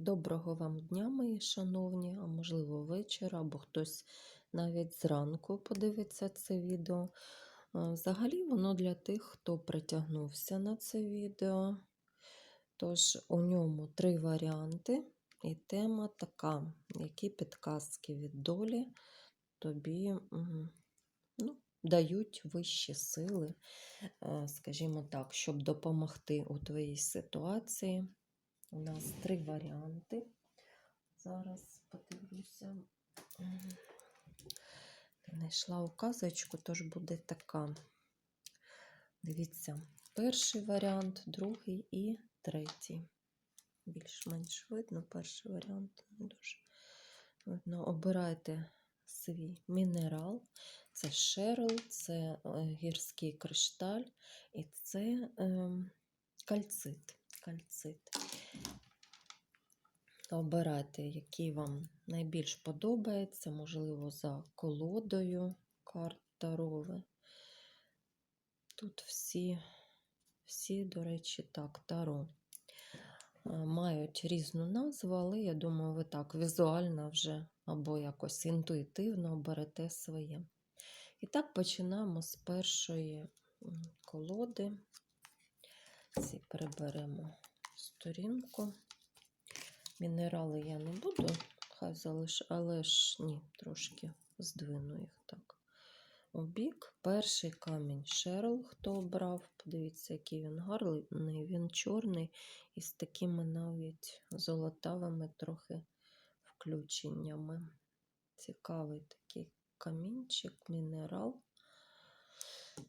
Доброго вам дня, мої шановні, а можливо вечора, або хтось навіть зранку подивиться це відео. Взагалі воно для тих, хто притягнувся на це відео. Тож у ньому три варіанти, і тема така, які підказки від долі тобі ну, дають вищі сили, е, скажімо так, щоб допомогти у твоїй ситуації. У нас три варіанти. Зараз подивлюся. Знайшла указочку, тож буде така. Дивіться, перший варіант, другий і третій. Більш-менш видно, перший варіант не дуже видно. Обирайте свій мінерал. Це шерл, це е, гірський кришталь і це е, кальцит. кальцит. Обирайте, який вам найбільш подобається, можливо, за колодою карт Тарови. Тут всі, всі, до речі, так, таро мають різну назву, але я думаю, ви так візуально вже або якось інтуїтивно оберете своє. І так починаємо з першої колоди. Ці переберемо сторінку. Мінерали я не буду, хай залиш, але ж ні, трошки здвину їх так. Бік. Перший камінь Шерл, хто обрав. Подивіться, який він гарний. Він чорний і з такими навіть золотавими трохи включеннями. Цікавий такий камінчик, мінерал.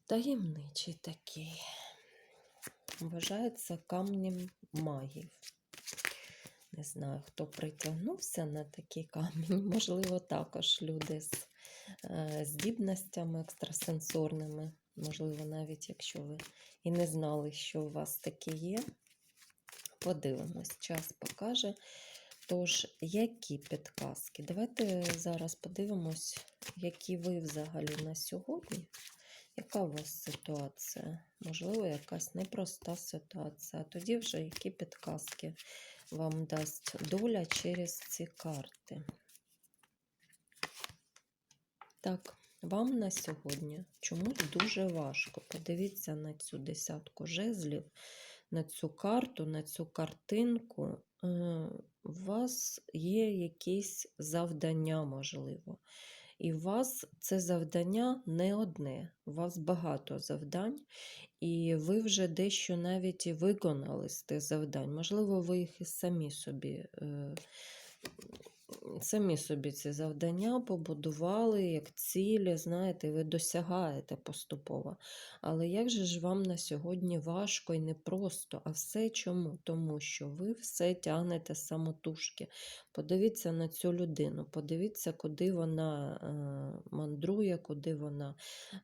Таємничий такий. Вважається камнем магів. Не знаю, хто притягнувся на такий камінь. Можливо, також люди з е, здібностями екстрасенсорними. Можливо, навіть якщо ви і не знали, що у вас таке є. Подивимось, час покаже. Тож, які підказки? Давайте зараз подивимось, які ви взагалі на сьогодні. Яка у вас ситуація? Можливо, якась непроста ситуація. А тоді вже які підказки вам дасть доля через ці карти. Так, вам на сьогодні чомусь дуже важко. Подивіться на цю десятку жезлів, на цю карту, на цю картинку. Е, У вас є якісь завдання, можливо. І у вас це завдання не одне, у вас багато завдань, і ви вже дещо навіть виконали з тих завдань. Можливо, ви їх і самі собі, е, самі собі ці завдання побудували як цілі, знаєте, ви досягаєте поступово. Але як же ж вам на сьогодні важко і непросто? А все чому? Тому що ви все тягнете самотужки. Подивіться на цю людину, подивіться, куди вона е, куди вона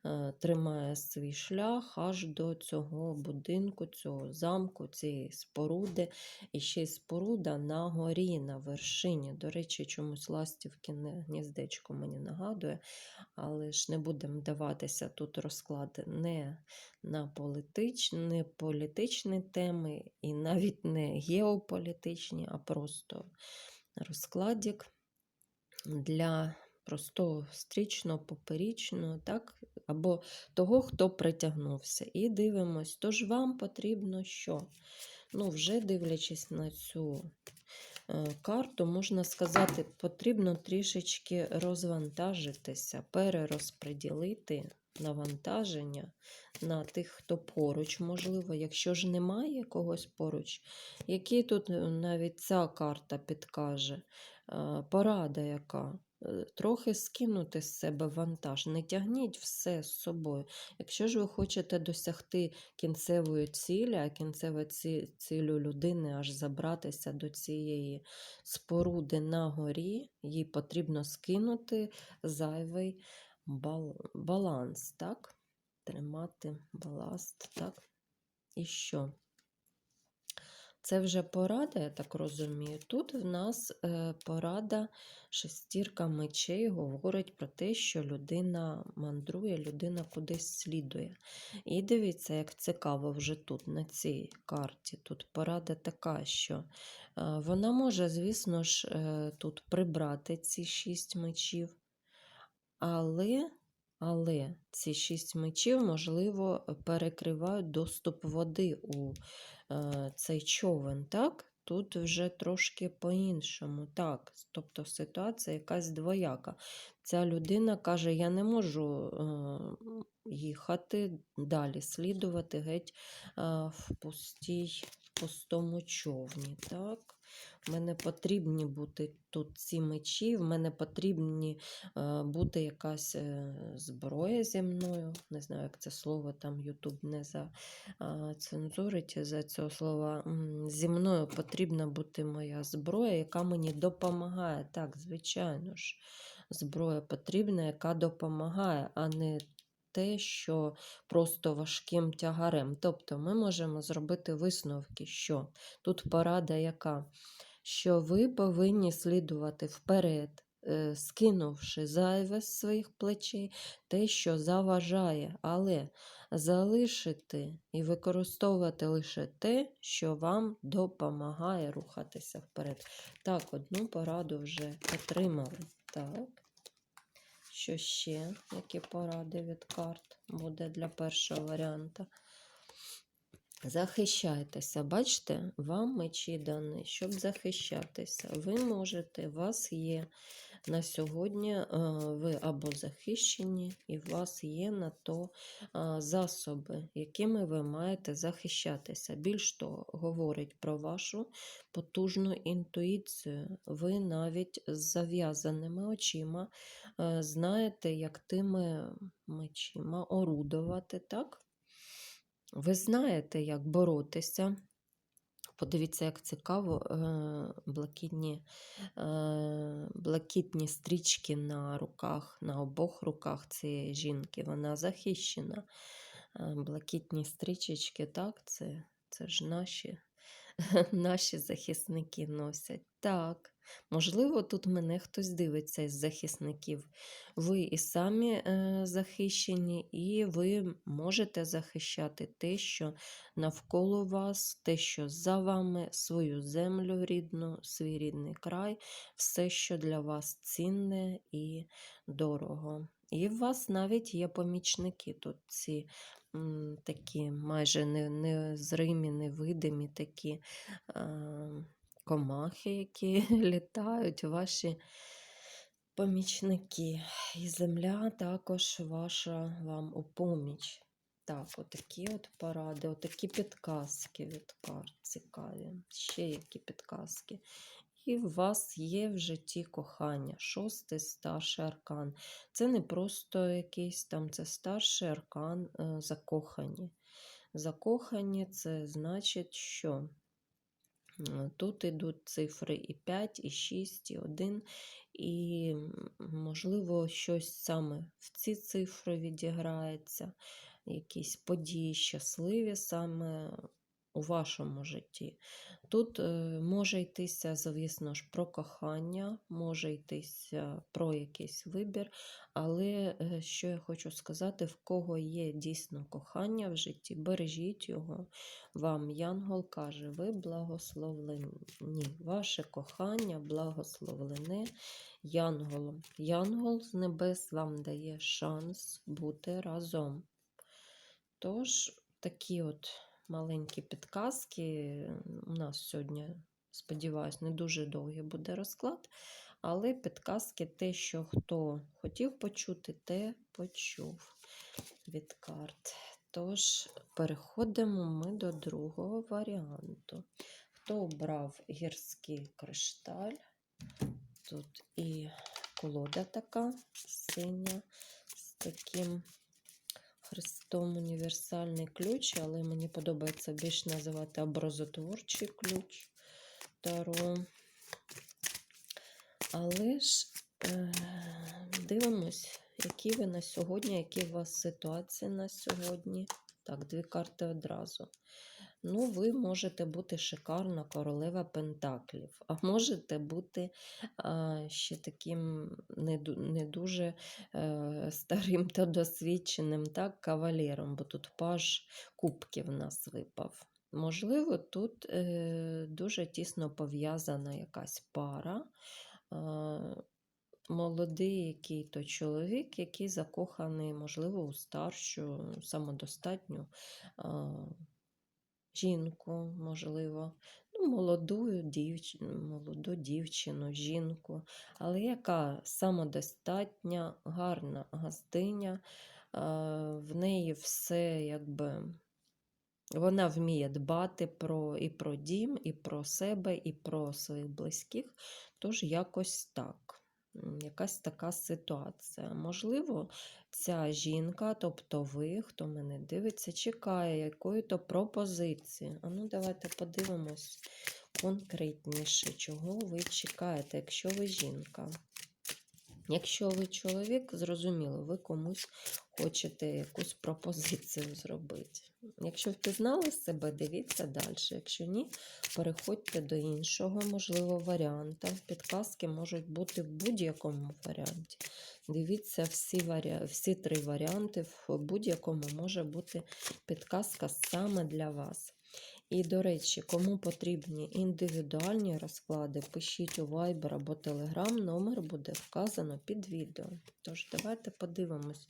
е, тримає свій шлях аж до цього будинку, цього замку, цієї споруди. І ще й споруда на горі, на вершині. До речі, чомусь ластівкине гніздечко мені нагадує, але ж не будемо даватися тут розклади не на політичні, не політичні теми, і навіть не геополітичні, а просто розкладик для простого стрічного, поперічного, так? або того, хто притягнувся. І дивимось, тож вам потрібно що? Ну, вже дивлячись на цю е, карту, можна сказати, потрібно трішечки розвантажитися, перерозподілити навантаження на тих, хто поруч, можливо, якщо ж немає когось поруч, який тут е, навіть ця карта підкаже, е, порада яка. Е, Трохи скинути з себе вантаж, не тягніть все з собою. Якщо ж ви хочете досягти кінцевої цілі, а кінцева ці- цілю людини аж забратися до цієї споруди на горі, їй потрібно скинути зайвий бал- баланс, так? Тримати баласт, так? І що? Це вже порада, я так розумію. Тут в нас е, порада шестірка мечей говорить про те, що людина мандрує, людина кудись слідує. І дивіться, як цікаво вже тут, на цій карті. Тут порада така, що е, вона може, звісно ж, е, тут прибрати ці шість мечів, але. Але ці шість мечів, можливо, перекривають доступ води у е, цей човен, так? Тут вже трошки по-іншому. Так, тобто ситуація якась двояка. Ця людина каже: я не можу е, їхати далі, слідувати геть е, в пустій, пустому човні. Так? В мене потрібні бути тут ці мечі, в мене потрібні е, бути якась е, зброя зі мною. Не знаю, як це слово там Ютуб не зацензурить за цього слова. Зі мною потрібна бути моя зброя, яка мені допомагає. Так, звичайно ж, зброя потрібна, яка допомагає, а не те, що просто важким тягарем. Тобто ми можемо зробити висновки, що тут порада яка? Що ви повинні слідувати вперед, е, скинувши зайве з своїх плечей, те, що заважає, але залишити і використовувати лише те, що вам допомагає рухатися вперед. Так, одну пораду вже отримали. Так. Що ще? Які поради від карт буде для першого варіанта? Захищайтеся. Бачите, вам мечі дані, щоб захищатися. Ви можете, у вас є на сьогодні, е, ви або захищені, і у вас є на то е, засоби, якими ви маєте захищатися. Більш того, говорить про вашу потужну інтуїцію. Ви навіть з зав'язаними очима е, знаєте, як тими мечима орудувати, так? Ви знаєте, як боротися. Подивіться, як цікаво, е, блакитні, е, блакитні стрічки на руках, на обох руках цієї жінки. Вона захищена. Е, Блакитні стрічечки, так, це, це ж наші, наші захисники носять. Так. Можливо, тут мене хтось дивиться із захисників. Ви і самі е, захищені, і ви можете захищати те, що навколо вас, те, що за вами, свою землю рідну, свій рідний край, все, що для вас цінне і дорого. І в вас навіть є помічники тут ці м, такі майже незримі, невидимі такі. Е, комахи, які літають, ваші помічники. І земля також ваша вам у поміч. Так, отакі от поради, отакі підказки від карт цікаві. Ще які підказки. І у вас є в житті кохання, шостий старший аркан. Це не просто якийсь там, це старший аркан е, закохані. Закохані це значить, що Тут йдуть цифри і 5, і 6, і 1, і, можливо, щось саме в ці цифри відіграється, якісь події щасливі саме у вашому житті. Тут е, може йтися, звісно ж, про кохання, може йтися про якийсь вибір, але е, що я хочу сказати, в кого є дійсно кохання в житті, бережіть його. Вам Янгол каже, ви благословлені. Ваше кохання благословлене Янголом. Янгол з небес вам дає шанс бути разом. Тож, такі от маленькі підказки. У нас сьогодні, сподіваюсь, не дуже довгий буде розклад, але підказки те, що хто хотів почути, те почув від карт. Тож, переходимо ми до другого варіанту. Хто обрав гірський кришталь? Тут і колода така синя з таким хрестом універсальний ключ, але мені подобається більш називати образотворчий ключ Таро. Але ж е, дивимось, які ви на сьогодні, які у вас ситуації на сьогодні. Так, дві карти одразу. Ну, ви можете бути шикарна королева Пентаклів, а можете бути а, ще таким не, не дуже е, старим та досвідченим так, кавалером, бо тут паж кубків нас випав. Можливо, тут е, дуже тісно пов'язана якась пара. Е, молодий який то чоловік, який закоханий, можливо, у старшу, самодостатню а, жінку, можливо, ну, молоду, дівч... молоду дівчину, жінку, але яка самодостатня, гарна газдиня, а, в неї все якби. Вона вміє дбати про, і про дім, і про себе, і про своїх близьких. Тож якось так. Якась така ситуація. Можливо, ця жінка, тобто ви, хто мене дивиться, чекає якої-то пропозиції. А ну, давайте подивимось конкретніше, чого ви чекаєте, якщо ви жінка. Якщо ви чоловік, зрозуміло, ви комусь хочете якусь пропозицію зробити. Якщо впізнали себе, дивіться далі. Якщо ні, переходьте до іншого, можливо, варіанта. Підказки можуть бути в будь-якому варіанті. Дивіться всі, варі... всі три варіанти, в будь-якому може бути підказка саме для вас. І, до речі, кому потрібні індивідуальні розклади, пишіть у Viber або Telegram, номер буде вказано під відео. Тож, давайте подивимось.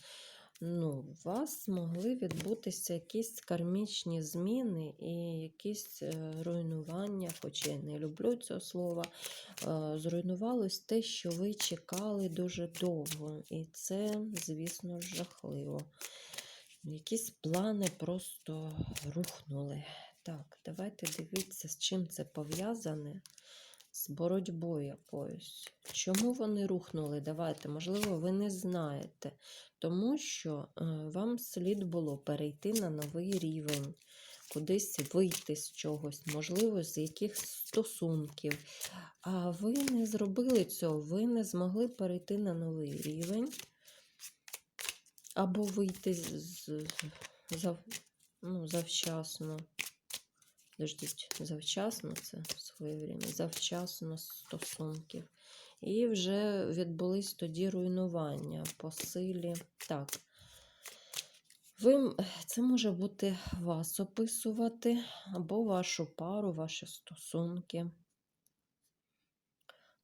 Ну, у вас могли відбутися якісь кармічні зміни і якісь е, руйнування, хоча я не люблю цього слова. Е, зруйнувалось те, що ви чекали дуже довго. І це, звісно, жахливо. Якісь плани просто рухнули. Так, давайте дивіться, з чим це пов'язане. З боротьбою якоюсь. Чому вони рухнули? Давайте, можливо, ви не знаєте. Тому що е, вам слід було перейти на новий рівень, кудись вийти з чогось, можливо, з якихось стосунків. А ви не зробили цього, ви не змогли перейти на новий рівень. Або вийти з, з, зав, ну, завчасно. Подождіть, завчасно це своє время, завчасно стосунків. І вже відбулись тоді руйнування по силі. Так. Ви, це може бути вас описувати, або вашу пару, ваші стосунки.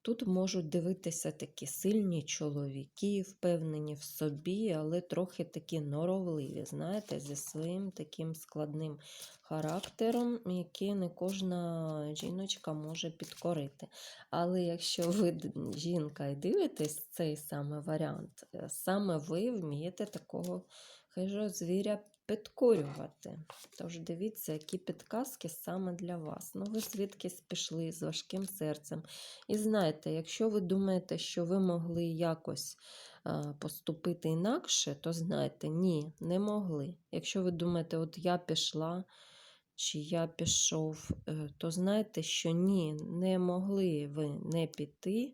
Тут можуть дивитися такі сильні чоловіки, впевнені в собі, але трохи такі норовливі, знаєте, зі своїм таким складним характером, який не кожна жіночка може підкорити. Але якщо ви жінка і дивитесь цей саме варіант, е, саме ви вмієте такого хижого звіря підкорювати. Тож дивіться, які підказки саме для вас. Ну, ви звідкись пішли з важким серцем. І знаєте, якщо ви думаєте, що ви могли якось а, поступити інакше, то знайте, ні, не могли. Якщо ви думаєте, от я пішла чи я пішов, е, то знайте, що ні, не могли ви не піти,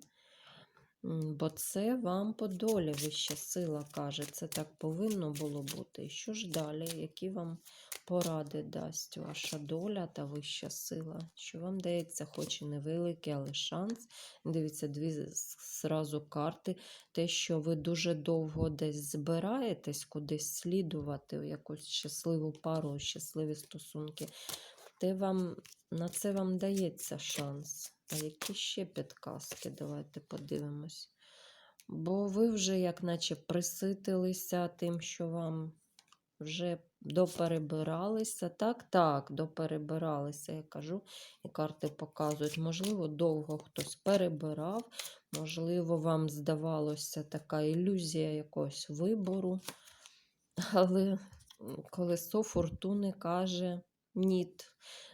бо це вам по долі вища сила каже. Це так повинно було бути. І що ж далі? Які вам поради дасть ваша доля та вища сила? Що вам дається, хоч і невеликий, але шанс. Дивіться, дві зразу карти. Те, що ви дуже довго десь збираєтесь кудись слідувати, якусь щасливу пару, щасливі стосунки, те вам, на це вам дається шанс. А які ще підказки? Давайте подивимось. Бо ви вже, як наче, приситилися тим, що вам вже доперебиралися. Так, так, доперебиралися, я кажу, і карти показують. Можливо, довго хтось перебирав, можливо, вам здавалося така ілюзія якогось вибору. Але колесо фортуни каже: ні,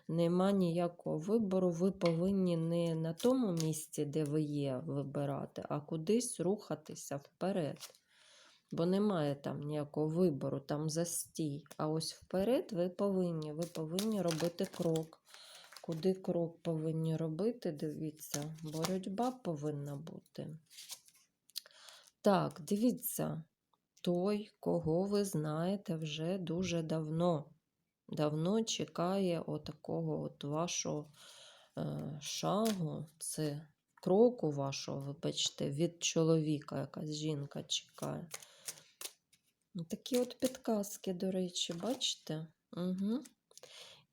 нема ніякого вибору. Ви повинні не на тому місці, де ви є, вибирати, а кудись рухатися вперед. Бо немає там ніякого вибору, там застій. А ось вперед ви повинні, ви повинні робити крок. Куди крок повинні робити, дивіться, боротьба повинна бути. Так, дивіться, той, кого ви знаєте вже дуже давно. Давно чекає отакого от вашого е, шагу. Це кроку вашого, вибачте, від чоловіка, якась жінка чекає. Такі от підказки, до речі, бачите? Угу.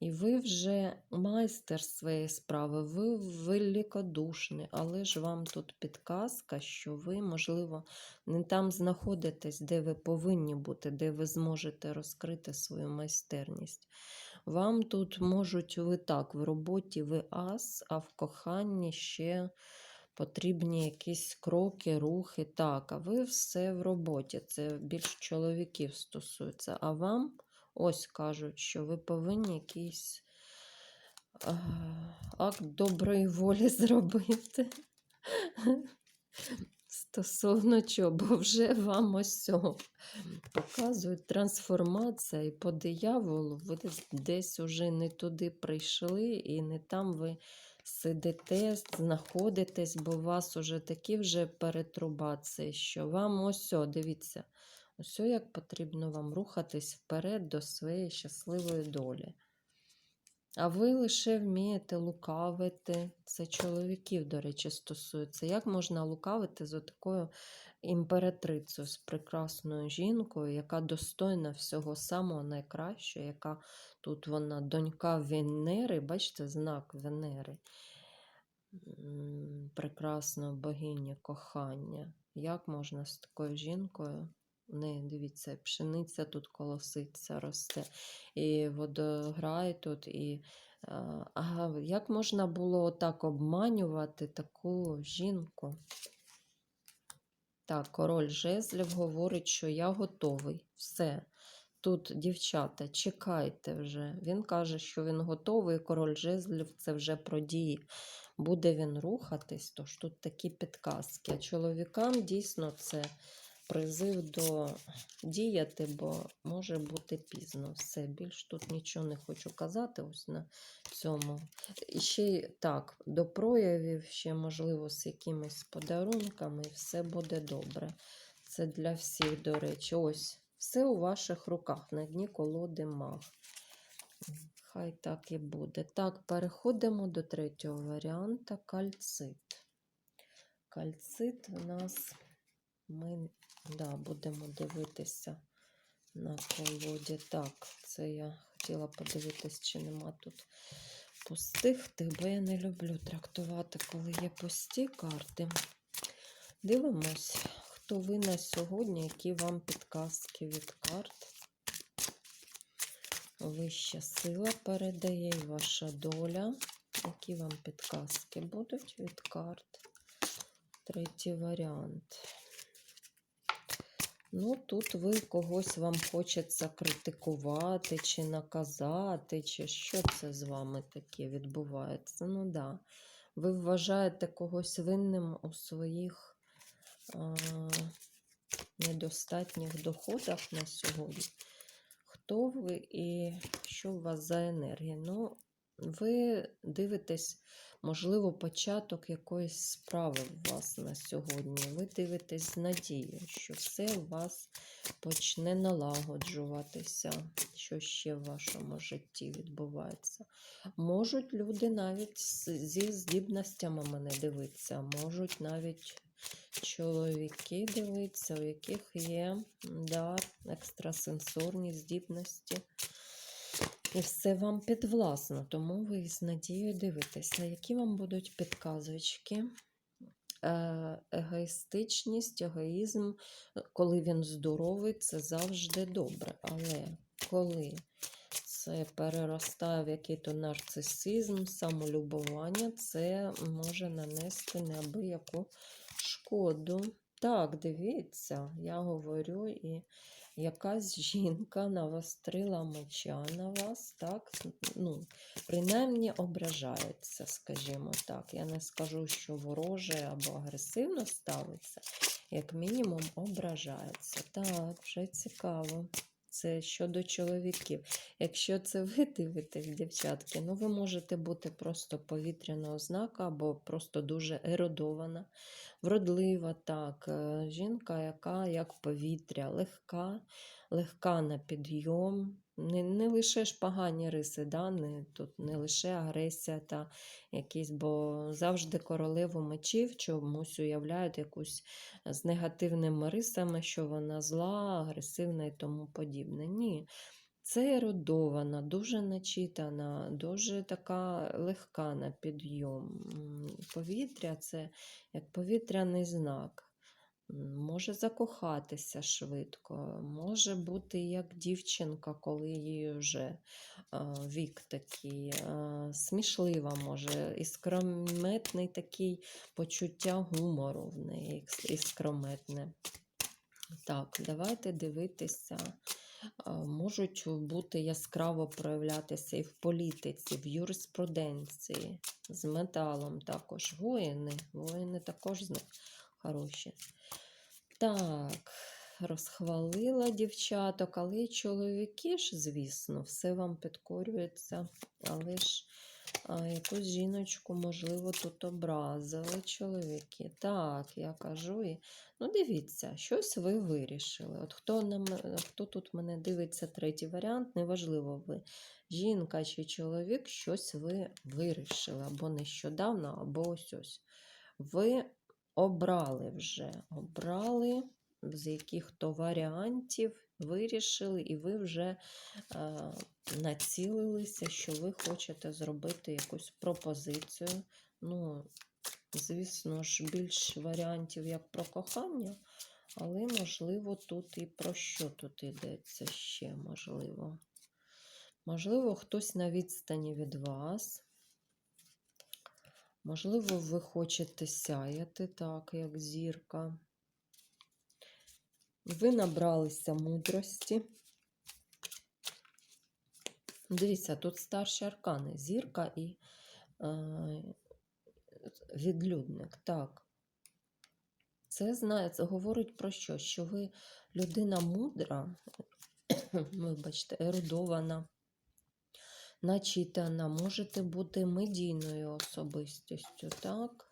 І ви вже майстер своєї справи, ви великодушний, але ж вам тут підказка, що ви, можливо, не там знаходитесь, де ви повинні бути, де ви зможете розкрити свою майстерність. Вам тут можуть ви так, в роботі ви ас, а в коханні ще потрібні якісь кроки, рухи. Так, а ви все в роботі. Це більш чоловіків стосується. А вам ось кажуть, що ви повинні якийсь е, акт доброї волі зробити. Стосовно чого, бо вже вам ось цього показують трансформація, і по дияволу ви десь уже не туди прийшли, і не там ви сидите, знаходитесь, бо у вас уже такі вже перетрубації, що вам ось, дивіться, о, як потрібно вам рухатись вперед до своєї щасливої долі. А ви лише вмієте лукавити. Це чоловіків, до речі, стосується. Як можна лукавити з такою імператрицею, з прекрасною жінкою, яка достойна всього самого найкращого, яка тут вона донька Венери, бачите, знак Венери, прекрасна богиня кохання. Як можна з такою жінкою? Не, дивіться, пшениця тут колоситься, росте, і водограй тут, і а, а як можна було так обманювати таку жінку? Так, король жезлів говорить, що я готовий. Все. Тут, дівчата, чекайте вже. Він каже, що він готовий, король жезлів це вже про дії. Буде він рухатись, тож тут такі підказки. А чоловікам дійсно це призив до діяти, бо може бути пізно. Все, більш тут нічого не хочу казати ось на цьому. І ще так, до проявів, ще, можливо, з якимись подарунками, все буде добре. Це для всіх, до речі. Ось, все у ваших руках, на дні колоди маг. Хай так і буде. Так, переходимо до третього варіанта кальцит. Кальцит у нас ми да, будемо дивитися на колоді. Так, це я хотіла подивитись, чи нема тут пустих тих, бо я не люблю трактувати, коли є пусті карти. Дивимось, хто ви на сьогодні, які вам підказки від карт. Вища сила передає і ваша доля. Які вам підказки будуть від карт? Третій варіант. Ну, тут ви когось вам хочеться критикувати, чи наказати, чи що це з вами таке відбувається. Ну да. Ви вважаєте когось винним у своїх а, недостатніх доходах на сьогодні. Хто ви і що у вас за енергія? Ну, ви дивитесь, можливо, початок якоїсь справи у вас на сьогодні. Ви дивитесь з надією, що все у вас почне налагоджуватися, що ще в вашому житті відбувається. Можуть люди навіть зі здібностями мене дивитися, можуть навіть чоловіки дивитися, у яких є дар, екстрасенсорні здібності. І все вам підвласно, тому ви з надією дивитеся, які вам будуть підказочки. Е, Егоїстичність, егоїзм, коли він здоровий, це завжди добре. Але коли це переростає в який-то нарцисизм, самолюбування, це може нанести неабияку шкоду. Так, дивіться, я говорю, і якась жінка навострила меча на вас, так, ну, принаймні ображається, скажімо так. Я не скажу, що вороже або агресивно ставиться, як мінімум ображається. Так, вже цікаво. Це щодо чоловіків. Якщо це ви дивитесь, дівчатки, ну ви можете бути просто повітряного знака або просто дуже еродована, вродлива, так, е, жінка, яка як повітря, легка, легка на підйом, Не, не лише ж погані риси, да? не, тут не лише агресія та якісь, бо завжди королеву мечів чомусь уявляють якусь з негативними рисами, що вона зла, агресивна і тому подібне. Ні. Це ерудована, дуже начитана, дуже така легка на підйом. Повітря це як повітряний знак. Може закохатися швидко, може бути як дівчинка, коли їй вже вік такий, смішлива, може, іскрометний такий почуття гумору в неї іскрометне. Так, давайте дивитися. Можуть бути яскраво проявлятися і в політиці, в юриспруденції, з металом також. Воїни, воїни також з них хороші. Так, розхвалила дівчаток, але чоловіки ж, звісно, все вам підкорюється. Але ж а, якусь жіночку, можливо, тут образили чоловіки. Так, я кажу. І... Ну, дивіться, щось ви вирішили. От хто, на, м- хто тут мене дивиться, третій варіант, неважливо ви. Жінка чи чоловік, щось ви вирішили. Або нещодавно, або ось ось. Ви обрали вже, обрали з яких-то варіантів, вирішили, і ви вже е, націлилися, що ви хочете зробити якусь пропозицію. Ну, звісно ж, більш варіантів як про кохання, але, можливо, тут і про що тут йдеться ще, можливо. Можливо, хтось на відстані від вас. Можливо, ви хочете сяяти так, як зірка. Ви набралися мудрості. Дивіться, тут старші аркани, зірка і е, відлюдник. Так. Це знає, це говорить про що? Що ви людина мудра, вибачте, ерудована, начитана, можете бути медійною особистістю, так?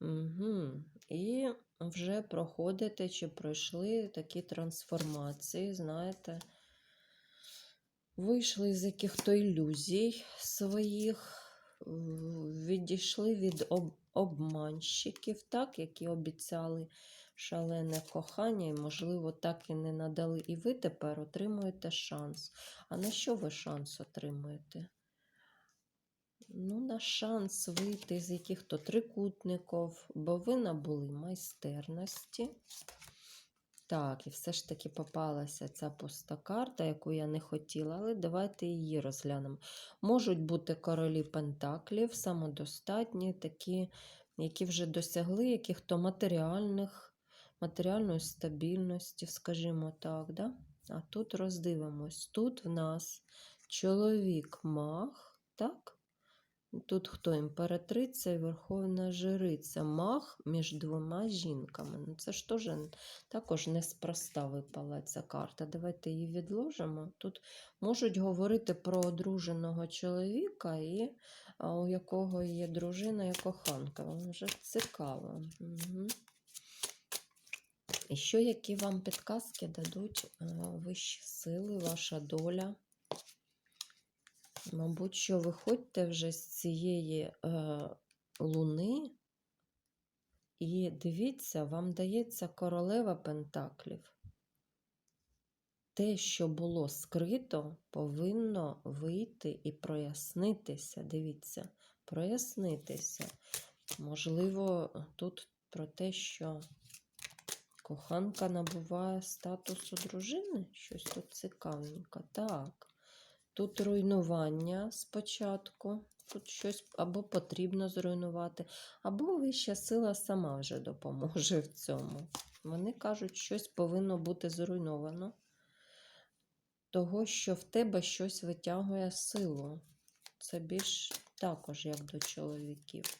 Угу. І вже проходите чи пройшли такі трансформації, знаєте, вийшли з яких-то ілюзій своїх, відійшли від об- обманщиків, так, які обіцяли шалене кохання, і, можливо, так і не надали. І ви тепер отримуєте шанс. А на що ви шанс отримуєте? Ну, на шанс вийти з яких-то трикутників, бо ви набули майстерності. Так, і все ж таки попалася ця пуста карта, яку я не хотіла, але давайте її розглянемо. Можуть бути королі пентаклів, самодостатні, такі, які вже досягли яких-то матеріальних, матеріальної стабільності, скажімо так. Да? А тут роздивимось. Тут в нас чоловік маг, так? Тут хто імператриця і верховна жриця, маг між двома жінками. Ну, це ж теж також неспроста випала ця карта. Давайте її відложимо. Тут можуть говорити про одруженого чоловіка, і у якого є дружина і коханка. Вам вже цікаво. Угу. І що, які вам підказки дадуть е, вищі сили, ваша доля? Мабуть, що виходьте вже з цієї е, луни і дивіться, вам дається королева Пентаклів. Те, що було скрито, повинно вийти і прояснитися. Дивіться, прояснитися. Можливо, тут про те, що коханка набуває статусу дружини. Щось тут цікавенько. Так. Тут руйнування спочатку. Тут щось або потрібно зруйнувати, або вища сила сама вже допоможе в цьому. Вони кажуть, щось повинно бути зруйновано. Того, що в тебе щось витягує силу. Це більш також як до чоловіків.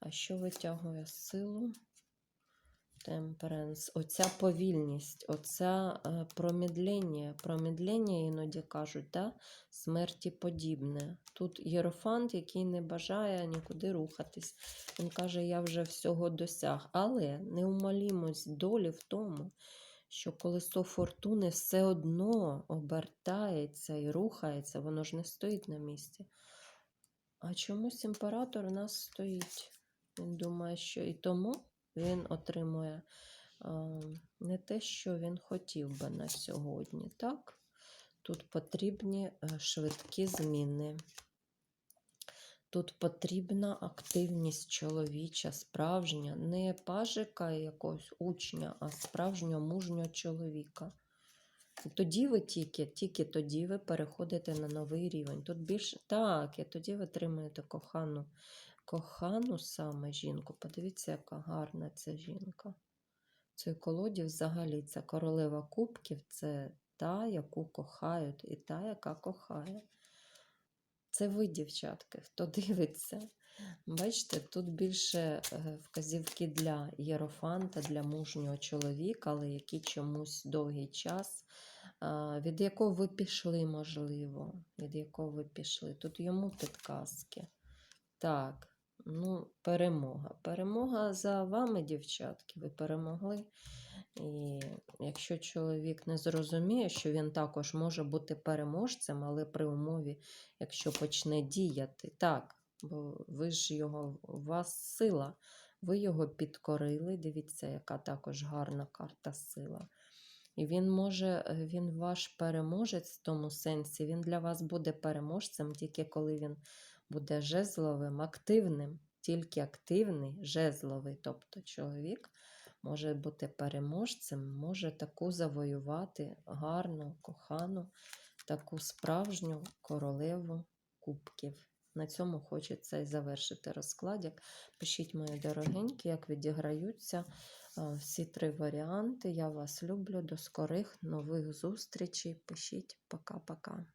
А що витягує силу? Темперенс. Оця повільність, оця е, промідлення. Промідлення іноді кажуть, да? смерті подібне. Тут єрофант, який не бажає нікуди рухатись. Він каже, я вже всього досяг. Але неумолімость долі в тому, що колесо фортуни все одно обертається і рухається, воно ж не стоїть на місці. А чомусь імператор у нас стоїть. Він думає, що і тому він отримує не те, що він хотів би на сьогодні. Так? Тут потрібні е, швидкі зміни. Тут потрібна активність чоловіча, справжня, не пажика якогось учня, а справжнього мужнього чоловіка. І тоді ви тільки, тільки тоді ви переходите на новий рівень. Тут більше так, і тоді ви отримуєте кохану, кохану саме жінку. Подивіться, яка гарна ця жінка. В цій колоді взагалі ця королева кубків це та, яку кохають, і та, яка кохає. Це ви, дівчатки, хто дивиться. Бачите, тут більше е, вказівки для єрофанта, для мужнього чоловіка, але який чомусь довгий час, від якого ви пішли, можливо, від якого ви пішли. Тут йому підказки. Так, ну, перемога. Перемога за вами, дівчатки, ви перемогли. І якщо чоловік не зрозуміє, що він також може бути переможцем, але при умові, якщо почне діяти, так, бо ви ж його, у вас сила, ви його підкорили. Дивіться, яка також гарна карта сила. І він може, він ваш переможець в тому сенсі, він для вас буде переможцем тільки коли він буде жезловим, активним, тільки активний, жезловий, тобто чоловік може бути переможцем, може таку завоювати гарну, кохану, таку справжню королеву кубків. На цьому хочеться і завершити розкладик. Пишіть, мої дорогенькі, як відіграються всі три варіанти. Я вас люблю. До скорих нових зустрічей. Пишіть пока-пока.